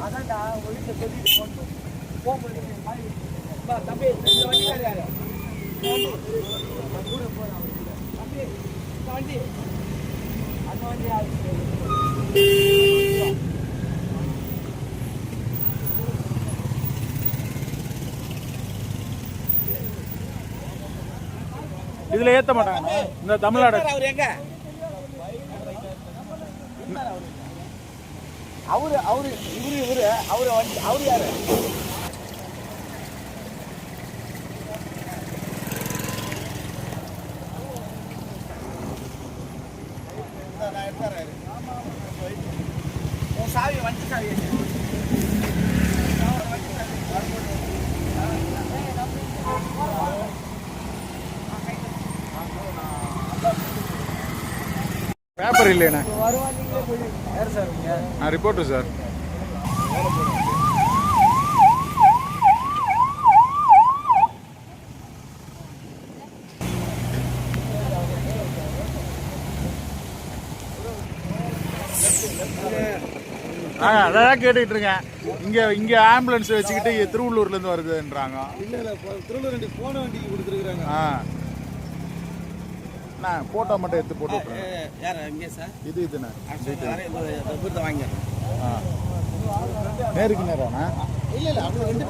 அதான்டா உங்கள் வீட்டில் சொல்லிட்டு போட்டோம் போகும்போது தம்பி இந்த வண்டிக்கார் யாரு கூட போகிறேன் தம்பி இந்த வண்டி அந்த வண்டி ஆகுது இதுல ஏத்த மாட்டாங்க. இந்த தமிழ்நாடு. அவர் அவரு அவரு இவரு இவரு அவரு அவரு யாரு? உன் சாவி வண்டி சாவி பேப்பர் இல்லைண்ணே நான் ரிப்போர்ட்டர் சார் ஆ அதான் கேட்டுக்கிட்டு இருக்கேன் இங்க இங்க ஆம்புலன்ஸ் வச்சுக்கிட்டு திருவள்ளூர்ல இருந்து வருதுன்றாங்க. இல்ல இல்ல திருவள்ளூர் வண்டி போன வண்டிக்கு கொடுத்துருக்காங்க ஆ. நான் போட்டோ மட்டும் எடுத்து போட்டு. யார் எங்கே சார் இது இதுண்ணே வாங்க. ஆ. நேருக்கு நேராண்ணா? இல்ல இல்ல ரெண்டு